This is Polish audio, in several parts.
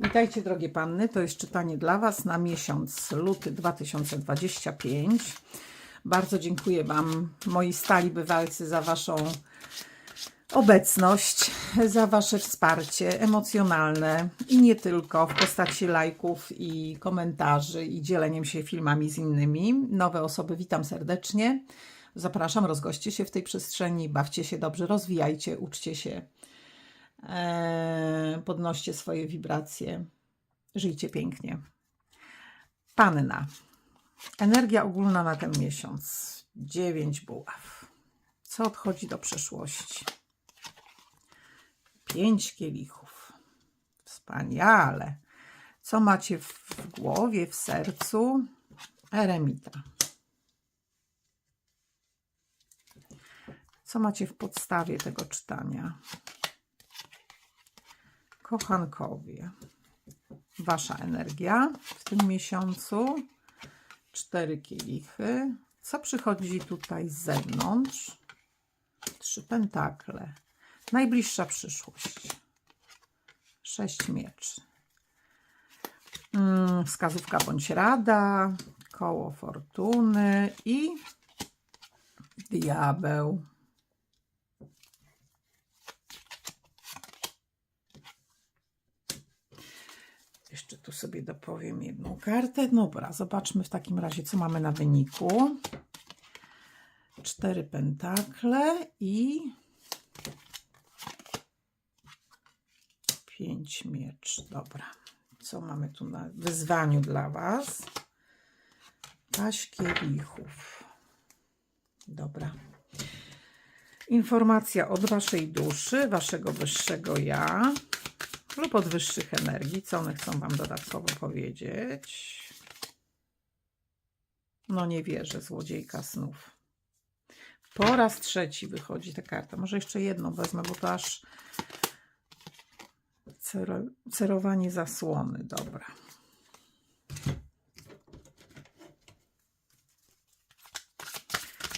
Witajcie drogie panny, to jest czytanie dla Was na miesiąc luty 2025. Bardzo dziękuję Wam, moi stali bywalcy, za Waszą obecność, za Wasze wsparcie emocjonalne i nie tylko w postaci lajków i komentarzy i dzieleniem się filmami z innymi. Nowe osoby witam serdecznie. Zapraszam, rozgoście się w tej przestrzeni, bawcie się dobrze, rozwijajcie, uczcie się, podnoście swoje wibracje, żyjcie pięknie. Panna. Energia ogólna na ten miesiąc. Dziewięć buław. Co odchodzi do przeszłości? Pięć kielichów. Wspaniale. Co macie w głowie, w sercu? Eremita. Co macie w podstawie tego czytania? Kochankowie. Wasza energia w tym miesiącu. Cztery kielichy. Co przychodzi tutaj z zewnątrz? Trzy pentakle. Najbliższa przyszłość. Sześć mieczy. Mm, Wskazówka bądź rada. Koło fortuny i diabeł. Jeszcze tu sobie dopowiem jedną kartę. Dobra, zobaczmy w takim razie, co mamy na wyniku. Cztery pentakle i pięć miecz. Dobra, co mamy tu na wyzwaniu dla Was? Paść kielichów. Dobra. Informacja od Waszej duszy, Waszego wyższego ja lub od wyższych energii, co one chcą Wam dodatkowo powiedzieć. No nie wierzę, złodziejka snów. Po raz trzeci wychodzi ta karta. Może jeszcze jedną wezmę, bo to aż cero, cerowanie zasłony. Dobra.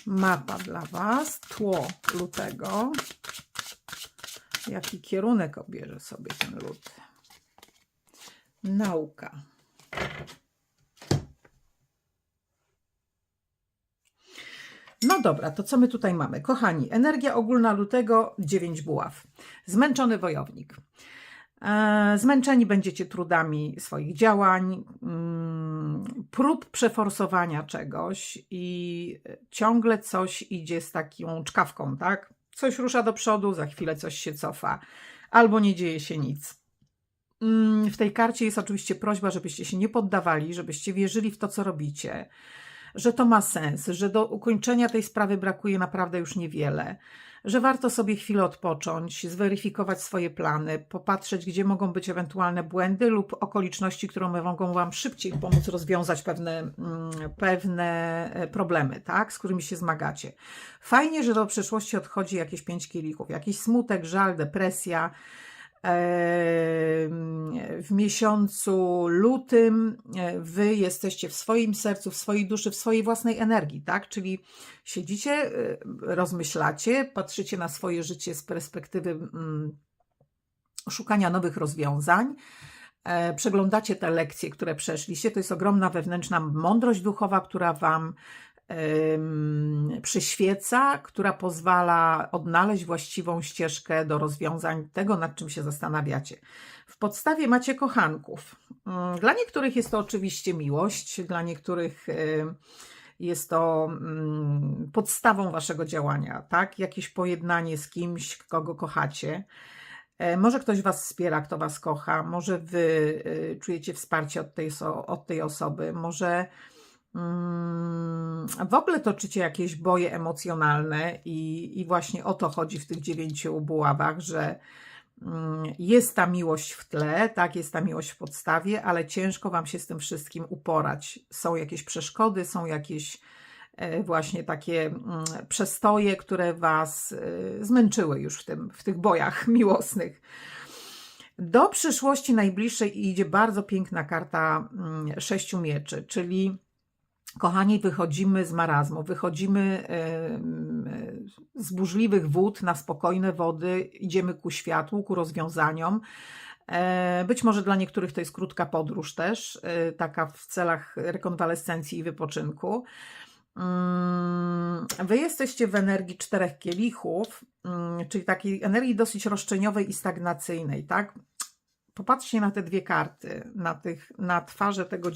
Mapa dla Was, tło lutego. Jaki kierunek obierze sobie ten luty? Nauka. No dobra, to co my tutaj mamy? Kochani, energia ogólna lutego 9 buław. Zmęczony wojownik. E, Zmęczeni będziecie trudami swoich działań, mm, prób przeforsowania czegoś i ciągle coś idzie z taką czkawką, tak? Coś rusza do przodu, za chwilę coś się cofa, albo nie dzieje się nic. Mm, W tej karcie jest oczywiście prośba, żebyście się nie poddawali, żebyście wierzyli w to, co robicie, że to ma sens, że do ukończenia tej sprawy brakuje naprawdę już niewiele, że warto sobie chwilę odpocząć, zweryfikować swoje plany, popatrzeć, gdzie mogą być ewentualne błędy lub okoliczności, które mogą Wam szybciej pomóc rozwiązać pewne, mm, pewne e, problemy, tak, z którymi się zmagacie. Fajnie, że do przeszłości odchodzi jakieś pięć kielichów, jakiś smutek, żal, depresja. W miesiącu lutym e, wy jesteście w swoim sercu, w swojej duszy, w swojej własnej energii, tak? Czyli siedzicie, e, rozmyślacie, patrzycie na swoje życie z perspektywy mm, szukania nowych rozwiązań. E, Przeglądacie te lekcje, które przeszliście. To jest ogromna wewnętrzna mądrość duchowa, która Wam przyświeca, która pozwala odnaleźć właściwą ścieżkę do rozwiązań tego, nad czym się zastanawiacie. W podstawie macie kochanków. Mm, Dla niektórych jest to oczywiście miłość, dla niektórych jest to mm, podstawą waszego działania, tak? Jakieś pojednanie z kimś, kogo kochacie. E, Może ktoś Was wspiera, kto Was kocha, może Wy y, czujecie wsparcie od tej, od tej osoby, może w ogóle toczycie jakieś boje emocjonalne i, i właśnie o to chodzi w tych dziewięciu buławach, że mm, jest ta miłość w tle, tak, jest ta miłość w podstawie, ale ciężko Wam się z tym wszystkim uporać. Są jakieś przeszkody, są jakieś e, właśnie takie mm, przestoje, które Was e, zmęczyły już w, tym, w tych bojach miłosnych. Do przyszłości najbliższej idzie bardzo piękna karta mm, sześciu mieczy, czyli kochani, wychodzimy z marazmu, wychodzimy z burzliwych wód na spokojne wody, idziemy ku światłu, ku rozwiązaniom. E, Być może dla niektórych to jest krótka podróż też, e, taka w celach rekonwalescencji i wypoczynku. Mm, Wy jesteście w energii czterech kielichów, mm, czyli takiej energii dosyć roszczeniowej i stagnacyjnej, tak? Popatrzcie na te dwie karty, na, tych, na twarze tego,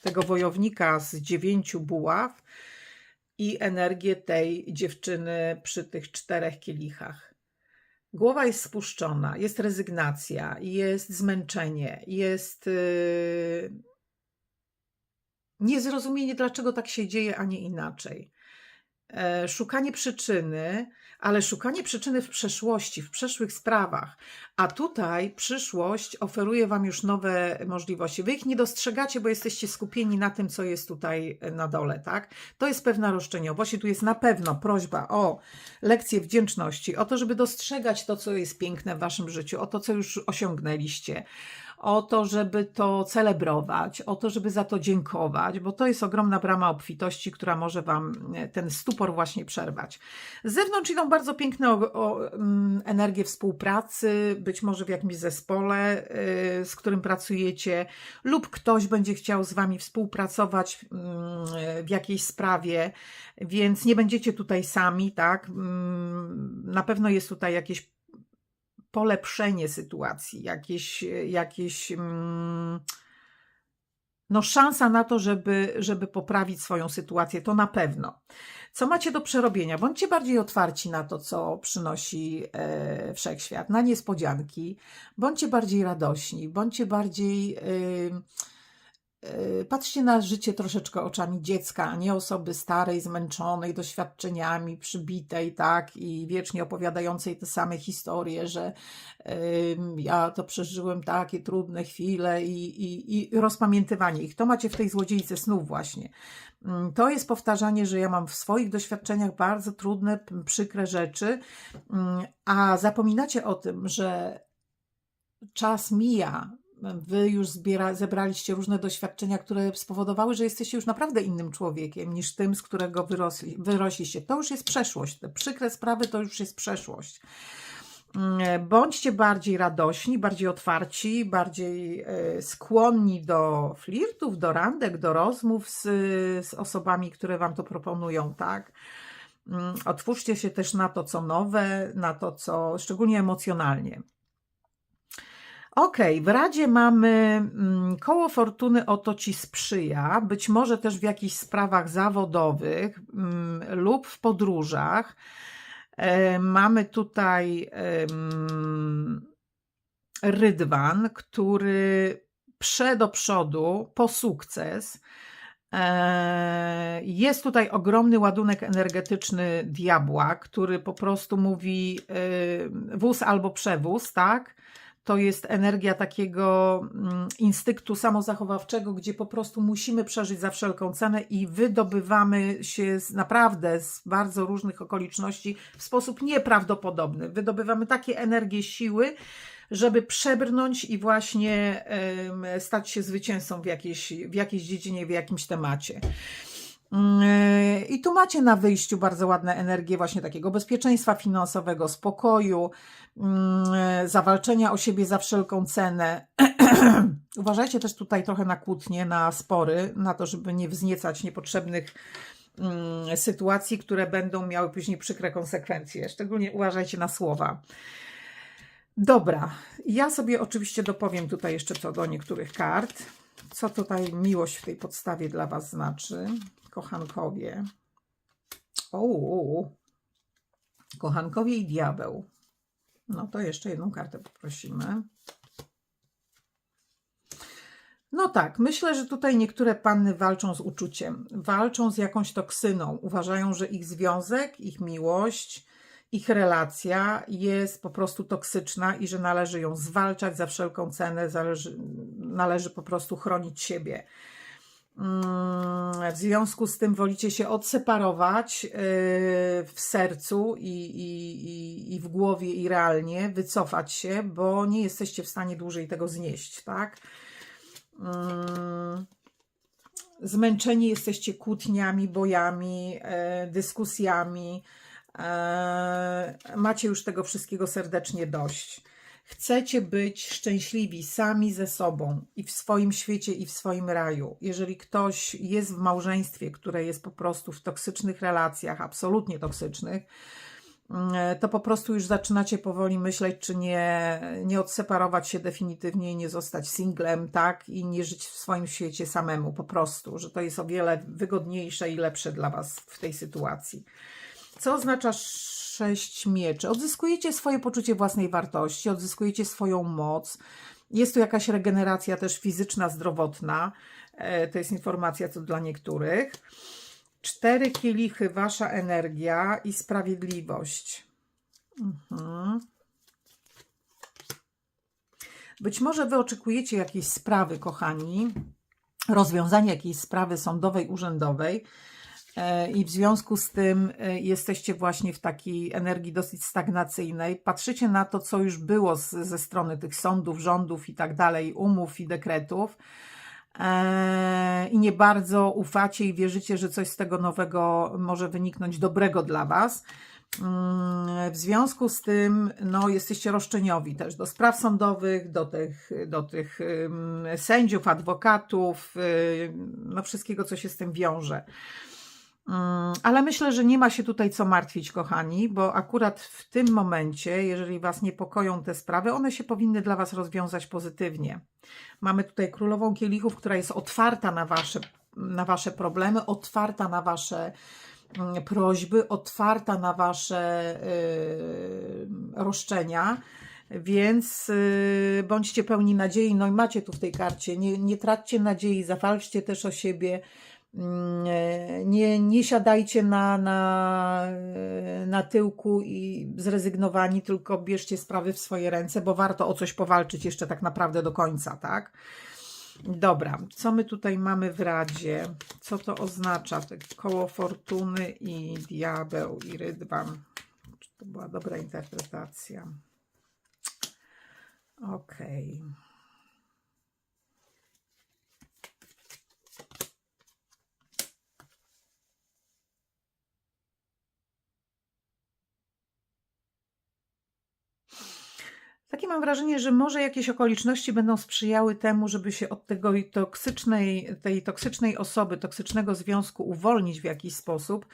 tego wojownika z dziewięciu buław i energię tej dziewczyny przy tych czterech kielichach. Głowa jest spuszczona, jest rezygnacja, jest zmęczenie, jest yy, niezrozumienie, dlaczego tak się dzieje, a nie inaczej. E, Szukanie przyczyny, ale szukanie przyczyny w przeszłości, w przeszłych sprawach. A tutaj przyszłość oferuje Wam już nowe możliwości. Wy ich nie dostrzegacie, bo jesteście skupieni na tym, co jest tutaj na dole, tak? To jest pewna roszczeniowość i tu jest na pewno prośba o lekcję wdzięczności, o to, żeby dostrzegać to, co jest piękne w Waszym życiu, o to, co już osiągnęliście, o to, żeby to celebrować, o to, żeby za to dziękować, bo to jest ogromna brama obfitości, która może Wam e, ten stupor właśnie przerwać. Z zewnątrz idą bardzo piękne o, o, mm, energie współpracy, być może w jakimś zespole, y, z którym pracujecie, lub ktoś będzie chciał z Wami współpracować mm, w jakiejś sprawie, więc nie będziecie tutaj sami, tak? Mm, Na pewno jest tutaj jakieś polepszenie sytuacji, jakieś, jakieś mm, no szansa na to, żeby, żeby poprawić swoją sytuację, to na pewno. Co macie do przerobienia? Bądźcie bardziej otwarci na to, co przynosi e, wszechświat, na niespodzianki. Bądźcie bardziej radośni, bądźcie bardziej. E, patrzcie na życie troszeczkę oczami dziecka, a nie osoby starej, zmęczonej doświadczeniami, przybitej, tak, i wiecznie opowiadającej te same historie, że ja to przeżyłem takie trudne chwile i, i, i rozpamiętywanie ich. To macie w tej złodziejce snów właśnie. Mm, To jest powtarzanie, że ja mam w swoich doświadczeniach bardzo trudne, przykre rzeczy, mm, a zapominacie o tym, że czas mija. Wy już zbiera, zebraliście różne doświadczenia, które spowodowały, że jesteście już naprawdę innym człowiekiem niż tym, z którego wyrosli, wyrośliście. To już jest przeszłość. Te przykre sprawy to już jest przeszłość. Mm, Bądźcie bardziej radośni, bardziej otwarci, bardziej e, skłonni do flirtów, do randek, do rozmów z, z osobami, które Wam to proponują, tak? Mm, Otwórzcie się też na to, co nowe, na to, co szczególnie emocjonalnie. Okej, w Radzie mamy mm, koło fortuny oto Ci sprzyja, być może też w jakichś sprawach zawodowych mm, lub w podróżach. E, Mamy tutaj Rydwan, który prze do przodu po sukces. E, Jest tutaj ogromny ładunek energetyczny diabła, który po prostu mówi wóz albo przewóz, tak? To jest energia takiego mm, instynktu samozachowawczego, gdzie po prostu musimy przeżyć za wszelką cenę i wydobywamy się z, naprawdę z bardzo różnych okoliczności w sposób nieprawdopodobny. Wydobywamy takie energie siły, żeby przebrnąć i właśnie em, stać się zwycięzcą w jakiejś, w jakiejś dziedzinie, w jakimś temacie. Yy, I tu macie na wyjściu bardzo ładne energie właśnie takiego bezpieczeństwa finansowego, spokoju, zawalczenia o siebie za wszelką cenę. Uważajcie też tutaj trochę na kłótnie, na spory, na to, żeby nie wzniecać niepotrzebnych yy, sytuacji, które będą miały później przykre konsekwencje. Szczególnie uważajcie na słowa. Dobra, ja sobie oczywiście dopowiem tutaj jeszcze co do niektórych kart. Co tutaj miłość w tej podstawie dla Was znaczy? Kochankowie. O, kochankowie i diabeł. No to jeszcze jedną kartę poprosimy. No tak, myślę, że tutaj niektóre panny walczą z uczuciem, walczą z jakąś toksyną. Uważają, że ich związek, ich miłość, ich relacja jest po prostu toksyczna i że należy ją zwalczać za wszelką cenę, zależy, należy po prostu chronić siebie. Mm, W związku z tym wolicie się odseparować yy, w sercu i, i, i, i w głowie i realnie, wycofać się, bo nie jesteście w stanie dłużej tego znieść, tak? Mm, Zmęczeni jesteście kłótniami, bojami, e, dyskusjami. E, Macie już tego wszystkiego serdecznie dość. Chcecie być szczęśliwi sami ze sobą i w swoim świecie, i w swoim raju. Jeżeli ktoś jest w małżeństwie, które jest po prostu w toksycznych relacjach, absolutnie toksycznych, mm, to po prostu już zaczynacie powoli myśleć, czy nie, nie odseparować się definitywnie i nie zostać singlem, tak? I nie żyć w swoim świecie samemu, po prostu, że to jest o wiele wygodniejsze i lepsze dla Was w tej sytuacji. Co oznacza sześć mieczy? Odzyskujecie swoje poczucie własnej wartości, odzyskujecie swoją moc. Jest tu jakaś regeneracja też fizyczna, zdrowotna. E, To jest informacja co dla niektórych. Cztery kielichy, wasza energia i sprawiedliwość. Mhm. Być może wy oczekujecie jakiejś sprawy, kochani, rozwiązania jakiejś sprawy sądowej, urzędowej. I w związku z tym e, jesteście właśnie w takiej energii dosyć stagnacyjnej. Patrzycie na to, co już było z, ze strony tych sądów, rządów i tak dalej, umów i dekretów. E, I nie bardzo ufacie i wierzycie, że coś z tego nowego może wyniknąć dobrego dla Was. Mm, W związku z tym, no, jesteście roszczeniowi też do spraw sądowych, do tych, do tych sędziów, adwokatów, ym, no, wszystkiego, co się z tym wiąże. Mm, Ale myślę, że nie ma się tutaj co martwić, kochani, bo akurat w tym momencie, jeżeli Was niepokoją te sprawy, one się powinny dla Was rozwiązać pozytywnie. Mamy tutaj królową kielichów, która jest otwarta na Wasze, na wasze problemy, otwarta na Wasze mm, prośby, otwarta na Wasze yy, roszczenia. Więc yy, bądźcie pełni nadziei, no i macie tu w tej karcie, nie, nie traćcie nadziei, zawalczcie też o siebie, nie, nie siadajcie na, na, e, na tyłku i zrezygnowani, tylko bierzcie sprawy w swoje ręce, bo warto o coś powalczyć jeszcze tak naprawdę do końca, tak? Dobra, co my tutaj mamy w Radzie? Co to oznacza? Te koło fortuny i diabeł i rydwan. Czy to była dobra interpretacja? Okej. Takie mam wrażenie, że może jakieś okoliczności będą sprzyjały temu, żeby się od tego toksycznej, tej toksycznej osoby, toksycznego związku uwolnić w jakiś sposób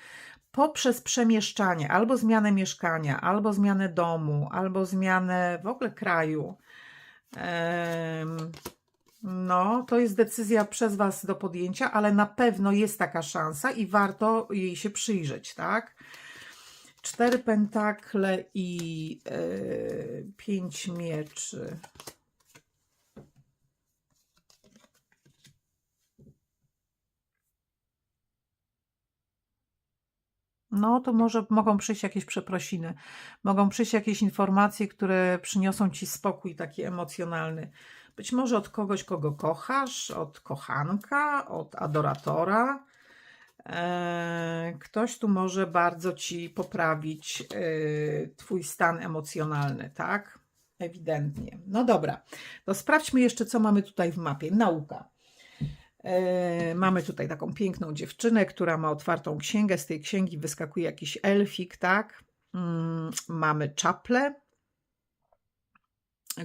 poprzez przemieszczanie, albo zmianę mieszkania, albo zmianę domu, albo zmianę w ogóle kraju. No, to jest decyzja przez Was do podjęcia, ale na pewno jest taka szansa i warto jej się przyjrzeć, tak? Cztery pentakle i e, pięć mieczy. No, to może mogą przyjść jakieś przeprosiny, mogą przyjść jakieś informacje, które przyniosą ci spokój taki emocjonalny. Być może od kogoś, kogo kochasz, od kochanka, od adoratora. E, Ktoś tu może bardzo ci poprawić e, twój stan emocjonalny, tak? Ewidentnie. No dobra, to sprawdźmy jeszcze, co mamy tutaj w mapie. Nauka. E, Mamy tutaj taką piękną dziewczynę, która ma otwartą księgę. Z tej księgi wyskakuje jakiś elfik, tak? Mm, Mamy czaplę,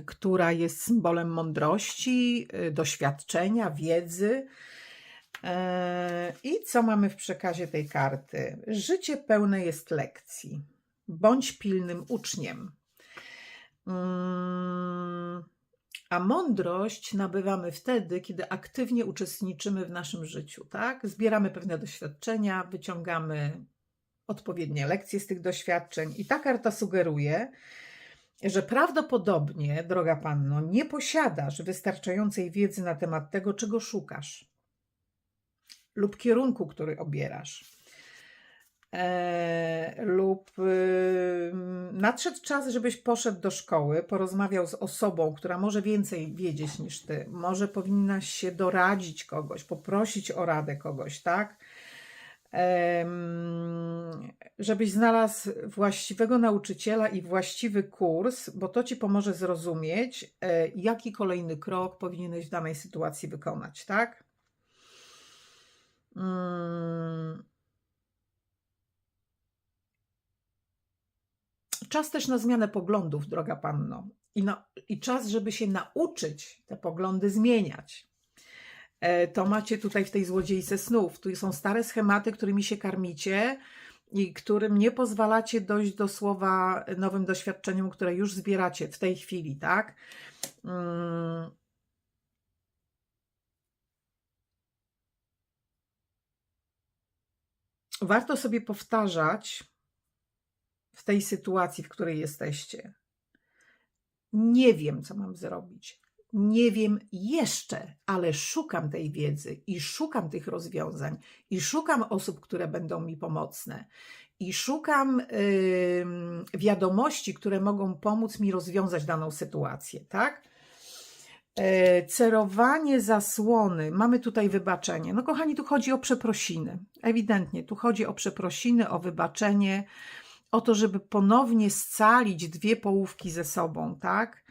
która jest symbolem mądrości, doświadczenia, wiedzy. E, I co mamy w przekazie tej karty? Życie pełne jest lekcji. Bądź pilnym uczniem. Mm, A mądrość nabywamy wtedy, kiedy aktywnie uczestniczymy w naszym życiu, tak? Zbieramy pewne doświadczenia, wyciągamy odpowiednie lekcje z tych doświadczeń. I ta karta sugeruje, że prawdopodobnie, droga panno, nie posiadasz wystarczającej wiedzy na temat tego, czego szukasz lub kierunku, który obierasz. E, lub y, nadszedł czas, żebyś poszedł do szkoły, porozmawiał z osobą, która może więcej wiedzieć niż ty. Może powinnaś się doradzić kogoś, poprosić o radę kogoś, tak? Em, żebyś znalazł właściwego nauczyciela i właściwy kurs, bo to ci pomoże zrozumieć, e, jaki kolejny krok powinieneś w danej sytuacji wykonać, tak? Mm. czas też na zmianę poglądów, droga panno. I, na, I czas, żeby się nauczyć te poglądy zmieniać. E, To macie tutaj w tej złodziejce snów. Tu są stare schematy, którymi się karmicie i którym nie pozwalacie dojść do słowa nowym doświadczeniom, które już zbieracie w tej chwili, tak? Mm. Warto sobie powtarzać w tej sytuacji, w której jesteście. Nie wiem, co mam zrobić. Nie wiem jeszcze, ale szukam tej wiedzy i szukam tych rozwiązań i szukam osób, które będą mi pomocne i szukam ym, wiadomości, które mogą pomóc mi rozwiązać daną sytuację, tak? E, Cerowanie zasłony. Mamy tutaj wybaczenie. No, kochani, tu chodzi o przeprosiny. Ewidentnie, tu chodzi o przeprosiny, o wybaczenie, o to, żeby ponownie scalić dwie połówki ze sobą, tak?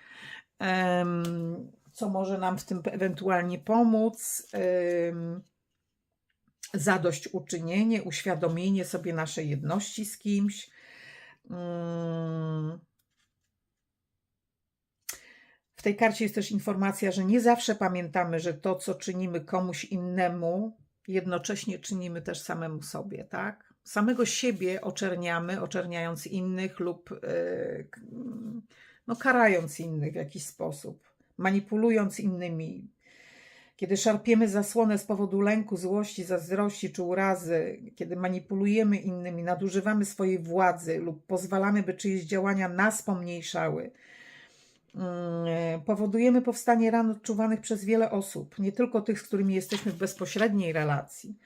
Co może nam w tym ewentualnie pomóc? Zadośćuczynienie, uświadomienie sobie naszej jedności z kimś. Tej karcie jest też informacja, że nie zawsze pamiętamy, że to, co czynimy komuś innemu, jednocześnie czynimy też samemu sobie, tak? Samego siebie oczerniamy, oczerniając innych lub yy, no, karając innych w jakiś sposób, manipulując innymi. Kiedy szarpiemy zasłonę z powodu lęku, złości, zazdrości czy urazy, kiedy manipulujemy innymi, nadużywamy swojej władzy lub pozwalamy, by czyjeś działania nas pomniejszały, powodujemy powstanie ran odczuwanych przez wiele osób, nie tylko tych, z którymi jesteśmy w bezpośredniej relacji.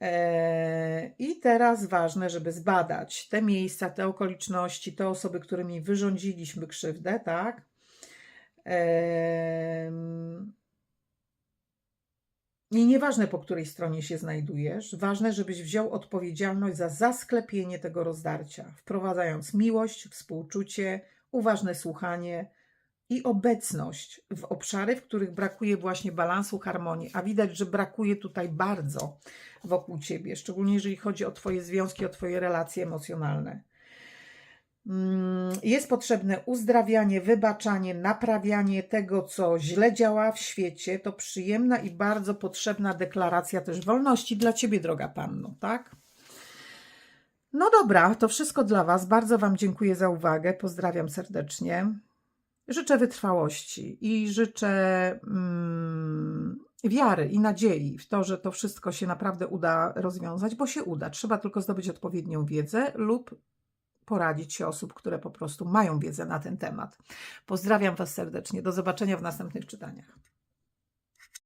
Eee, I teraz ważne, żeby zbadać te miejsca, te okoliczności, te osoby, którymi wyrządziliśmy krzywdę, tak? I nieważne, po której stronie się znajdujesz, ważne, żebyś wziął odpowiedzialność za zasklepienie tego rozdarcia, wprowadzając miłość, współczucie, uważne słuchanie i obecność w obszary, w których brakuje właśnie balansu, harmonii. A widać, że brakuje tutaj bardzo wokół ciebie, szczególnie jeżeli chodzi o Twoje związki, o Twoje relacje emocjonalne. Mm, Jest potrzebne uzdrawianie, wybaczanie, naprawianie tego, co źle działa w świecie. To przyjemna i bardzo potrzebna deklaracja też wolności dla Ciebie, droga Panno, tak? No dobra, to wszystko dla Was. Bardzo Wam dziękuję za uwagę. Pozdrawiam serdecznie. Życzę wytrwałości i życzę mm, wiary i nadziei w to, że to wszystko się naprawdę uda rozwiązać, bo się uda. Trzeba tylko zdobyć odpowiednią wiedzę lub poradzić się osób, które po prostu mają wiedzę na ten temat. Pozdrawiam Was serdecznie. Do zobaczenia w następnych czytaniach.